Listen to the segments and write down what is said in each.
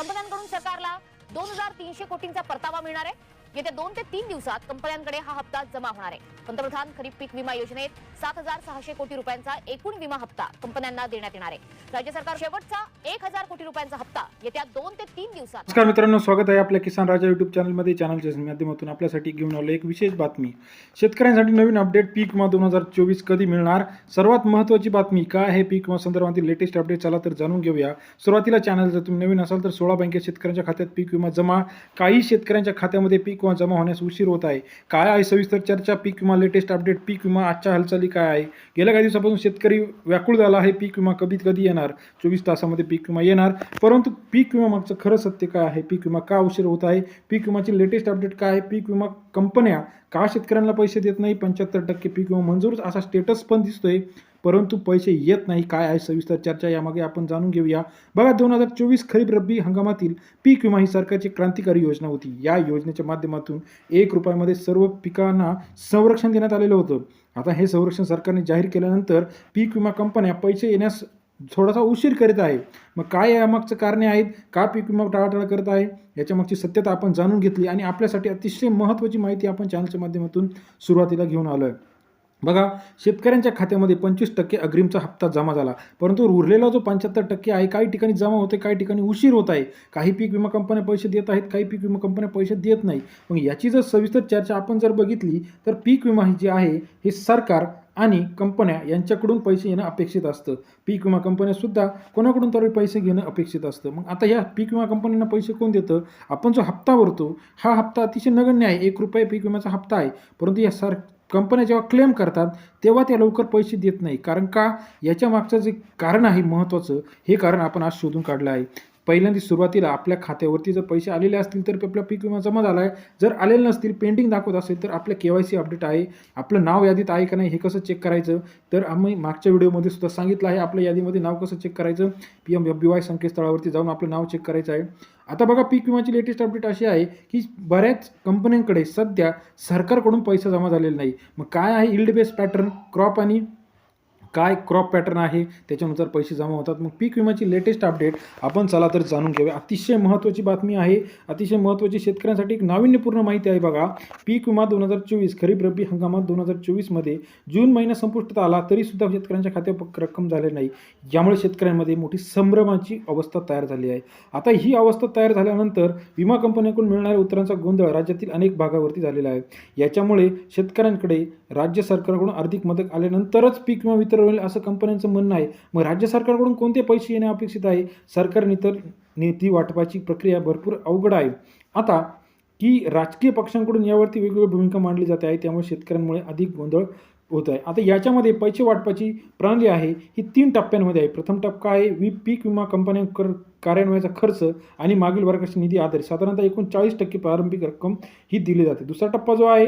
कंपन्यांकडून सरकारला दोन हजार तीनशे कोटींचा परतावा मिळणार आहे. येत्या दोन ते तीन दिवसात कंपन्यांकडे हा हप्ता जमा होणार आहे. पंतप्रधान खरीप पीक विमा योजनेत सात हजार सहाशे कोटी रुपयांचा एकूण विमा हप्ता कंपन्यांना देण्यात येणार आहे. राज्य सरकार शेवटचा एक हजार कोटी रुपयांचा हप्ता येत्या दोन ते तीन दिवसात नमस्कार मित्रांनो स्वागत आहे आपल्या किसान राजा युट्यूब चॅनलमध्ये चॅनलच्या माध्यमातून. आपल्यासाठी घेऊन आलो एक विशेष बातमी. शेतकऱ्यांसाठी नवीन अपडेट पीक विमा दोन हजार चोवीस कधी मिळणार? सर्वात महत्त्वाची बातमी काय आहे पीक विमा संदर्भातील लेटेस्ट अपडेट चला तर जाणून घेऊया. सुरुवातीला चॅनल जर तुम्ही नवीन असाल तर सोळा बँकेत शेतकऱ्यांच्या खात्यात पीक विमा जमा. काही शेतकऱ्यांच्या खात्यामध्ये पीक विमा जमा होण्यास उशीर होत आहे. काय आहे? सविस्तर चर्चा. पीक विमा लेटेस्ट अपडेट. पीक विमा आजच्या हालचाली काय आहे? गेल्या काही दिवसापासून शेतकरी व्याकुळ झाला आहे. पीक विमा कधी कधी येणार? चोवीस तासामध्ये पीक विमा येणार. परंतु पीक विमा मागचं खरं सत्य काय आहे? पीक विमा का उशीर होत आहे? पीक विमाची लेटेस्ट अपडेट काय आहे? पीक विमा कंपन्या का शेतकऱ्यांना पैसे देत नाही? पंच्याहत्तर टक्के पीक विमा मंजूर असा स्टेटस पण दिसतोय. परंतु पैसे येत नाही. काय आहे सविस्तर चर्चा यामागे आपण जाणून घेऊया. बघा दोन हजार चोवीस खरीप रब्बी हंगामातील पीक विमा ही सरकारची क्रांतिकारी योजना होती. या योजनेच्या माध्यमातून एक रुपयामध्ये सर्व पिकांना संरक्षण देण्यात आलेलं होतं. आता हे संरक्षण सरकारने जाहीर केल्यानंतर पीक विमा कंपन्या पैसे येण्यास थोडासा उशीर करीत आहे. मग काय यामागचं कारणे आहेत? का पीक विमा टाळाटाळ करत आहे? याच्यामागची सत्यता आपण जाणून घेतली आणि आपल्यासाठी अतिशय महत्त्वाची माहिती आपण चॅनलच्या माध्यमातून सुरुवातीला घेऊन आलो आहे बघा शेतकऱ्यांच्या खात्यामध्ये पंचवीस टक्के अग्रिमचा हप्ता जमा झाला. परंतु उरलेला जो पंच्याहत्तर टक्के आहे काही ठिकाणी जमा होते काही ठिकाणी उशीर होत आहे. काही पीक विमा कंपन्या पैसे देत आहेत काही पीक विमा कंपन्या पैसे देत नाही. मग याची जर सविस्तर चर्चा आपण जर बघितली तर पीक विमा ही जी आहे हे सरकार आणि कंपन्या यांच्याकडून पैसे येणं अपेक्षित असतं. पीक विमा कंपन्यासुद्धा कोणाकडून तरी पैसे घेणं अपेक्षित असतं. मग आता ह्या पीक विमा कंपन्यांना पैसे कोण देतं? आपण जो हप्ता भरतो हा हप्ता अतिशय नगण्य आहे. एक रुपये पीक विम्याचा हप्ता आहे. परंतु या सर कंपन्या जेव्हा क्लेम करतात तेव्हा त्या लवकर पैसे देत नाही. कारण का? याच्या मागचं जे कारण आहे महत्त्वाचं हे कारण आपण आज शोधून काढलं आहे. पहिल्यांदा सुरुवातीला आपल्या खात्यावरती जर पैसे आलेले असतील तर आपला पीक विमा जमा झाला आहे जर आलेले नसतील पेंडिंग दाखवत असेल तर आपलं के वाय सी अपडेट आहे. आपलं नाव यादीत आहे का नाही हे कसं चेक करायचं? तर आम्ही मागच्या व्हिडिओमध्ये सुद्धा सांगितलं आहे आपल्या यादीमध्ये नाव कसं चेक करायचं? P M F B Y संकेतस्थळावरती जाऊन आपलं नाव चेक करायचं आहे. आता बघा पीक विमाची लेटेस्ट अपडेट अशी आहे की बऱ्याच कंपन्यांकडे सध्या सरकारकडून पैसा जमा झालेला नाही. मग काय आहे इल्ड बेस्ड पॅटर्न क्रॉप आणि काय क्रॉप पॅटर्न आहे त्याच्यानुसार पैसे जमा होतात. मग पीक विम्याची लेटेस्ट अपडेट आपण चला तर जाणून घेऊया. अतिशय महत्त्वाची बातमी आहे. अतिशय महत्त्वाची शेतकऱ्यांसाठी एक नाविन्यपूर्ण माहिती आहे बघा. पीक विमा दोन हजार चोवीस खरीप रब्बी हंगामात दोन हजार चोवीसमध्ये जून महिना संपुष्टात आला तरीसुद्धा शेतकऱ्यांच्या खात्यावर रक्कम झाले नाही. यामुळे शेतकऱ्यांमध्ये मोठी संभ्रमाची अवस्था तयार झाली आहे. आता ही अवस्था तयार झाल्यानंतर विमा कंपन्यांकडून मिळणाऱ्या उत्तरांचा गोंधळ राज्यातील अनेक भागावरती झालेला आहे. याच्यामुळे शेतकऱ्यांकडे राज्य सरकारकडून आर्थिक मदत आल्यानंतरच पीक विमा वितरण होईल असं कंपन्यांचं म्हणणं आहे. मग राज्य सरकारकडून कोणते पैसे येणे अपेक्षित आहे? सरकारने तर निधी वाटपाची प्रक्रिया भरपूर अवघड आहे. आता की राजकीय पक्षांकडून यावरती वेगवेगळी भूमिका मांडली जाते आहे त्यामुळे शेतकऱ्यांमुळे अधिक गोंधळ होत आहे. आता याच्यामध्ये पैसे वाटपाची प्रणाली आहे ही तीन टप्प्यांमध्ये आहे. प्रथम टप्पा आहे वी पीक विमा कंपन्यांकर कार्यान्वयाचा खर्च आणि मागील वर्गाची निधी आधारित साधारणतः एकूण चाळीस टक्के प्रारंभिक रक्कम ही दिली जाते. दुसरा टप्पा जो आहे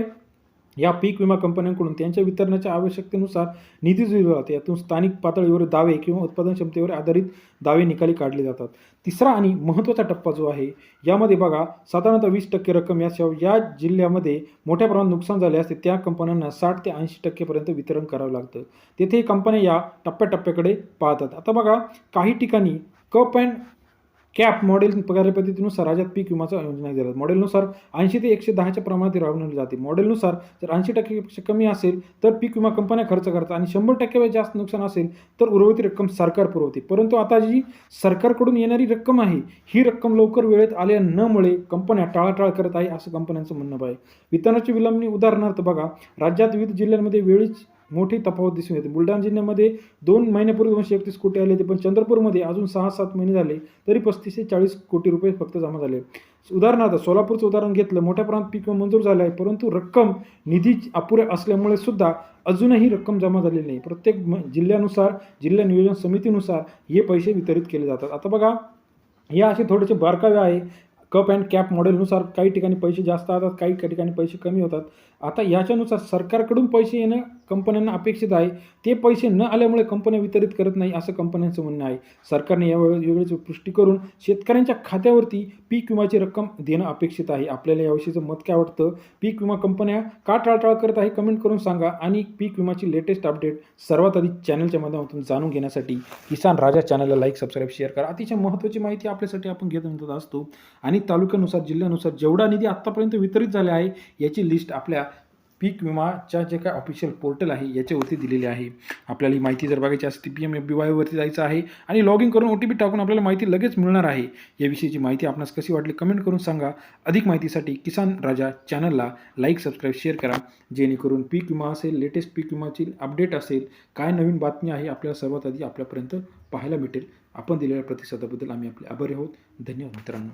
या पीक विमा कंपन्यांकडून त्यांच्या वितरणाच्या आवश्यकतेनुसार निधी दिला जाते यातून स्थानिक पातळीवर दावे किंवा उत्पादन क्षमतेवर आधारित दावे निकाली काढले जातात. तिसरा आणि महत्त्वाचा टप्पा जो आहे यामध्ये बघा साधारणतः वीस टक्के रक्कम या या जिल्ह्यामध्ये मोठ्या प्रमाणात नुकसान झाले असते. त्या कंपन्यांना साठ ते ऐंशी टक्केपर्यंत वितरण करावं लागतं. तेथे कंपन्या या टप्प्याटप्प्याकडे पाहतात. आता बघा काही ठिकाणी कप अँड कॅप मॉडेल पगार पद्धतीनुसार राज्यात पीक विमाचा योजना दिला मॉडेलनुसार ऐंशी ते एकशे दहाच्या प्रमाणात राबवली जाते. मॉडेलनुसार जर ऐंशी टक्केपेक्षा कमी असेल तर पीक विमा कंपन्या खर्च करतात आणि शंभर टक्के जास्त नुकसान असेल तर उर्वरित रक्कम सरकार पुरवते. परंतु आता जी सरकारकडून येणारी रक्कम आहे ही रक्कम लवकर वेळेत आल्या न मुळे कंपन्या टाळाटाळ करत आहे असं कंपन्यांचं म्हणणं आहे. वितरणाची विलंबनी उदाहरणार्थ बघा राज्यात विविध जिल्ह्यांमध्ये वेळीच मोठी तफावत दिसून येते. बुलढाणा जिल्ह्यामध्ये दोन महिन्यापूर्वी दोनशे एकतीस कोटी आले होते पण चंद्रपूरमध्ये अजून सहा सात महिने झाले तरी पस्तीस ते चाळीस कोटी रुपये फक्त जमा झाले. उदाहरणार्थ सोलापूरचं उदाहरण घेतलं मोठ्या प्रमाणात पीक मंजूर झालं आहे परंतु रक्कम निधी अपुऱ्या असल्यामुळे सुद्धा अजूनही रक्कम जमा झालेली नाही. प्रत्येक म- जिल्ह्यानुसार जिल्हा नियोजन समितीनुसार हे पैसे वितरित केले जातात. आता बघा हे असे थोडेसे बारकावे आहे. कप अँड कॅप मॉडेलनुसार काही ठिकाणी पैसे जास्त आतात काही काही ठिकाणी पैसे कमी होतात. आता याच्यानुसार सरकारकडून पैसे येणं कंपन्यांना अपेक्षित आहे. ते पैसे न आल्यामुळे कंपन्या वितरित करत नाही असं कंपन्यांचं म्हणणं आहे. सरकारने यावेळी पुष्टी करून शेतकऱ्यांच्या खात्यावरती पीक विम्याची रक्कम देणं अपेक्षित आहे. आपल्याला याविषयीचं मत काय वाटतं? पीक विमा कंपन्या का टाळटाळ करत आहे कमेंट करून सांगा. आणि पीक विमाची लेटेस्ट अपडेट सर्वात आधी चॅनलच्या माध्यमातून जाणून घेण्यासाठी किसान राजा चॅनलला लाईक सबस्क्राईब शेअर करा. अतिशय महत्त्वाची माहिती आपल्यासाठी आपण घेत म्हणत असतो. आणि तालुक्यानुसार जिल्ह्यानुसार जेवढा निधी आत्तापर्यंत वितरित झाला आहे याची लिस्ट आपल्या पीक विमाच्या जे काय ऑफिशियल पोर्टल आहे याच्यावरती दिलेली आहे. आपल्याला ही माहिती जर बघायची असेल पी एम एफ बी वायवरती जायचं आहे. आणि लॉग इन करून ओ टी पी टाकून आपल्याला माहिती लगेच मिळणार आहे. याविषयीची माहिती आपणास कशी वाटली कमेंट करून सांगा. अधिक माहितीसाठी किसान राजा चॅनलला लाईक सबस्क्राईब शेअर करा. जेणेकरून पीक विमा असेल लेटेस्ट पीक विमाची अपडेट असेल काय नवीन बातमी आहे आपल्याला सर्वात आधी आपल्यापर्यंत पाहायला भेटेल. आपण दिलेल्या प्रतिसादाबद्दल आम्ही आपले आभारी आहोत. धन्यवाद मित्रांनो.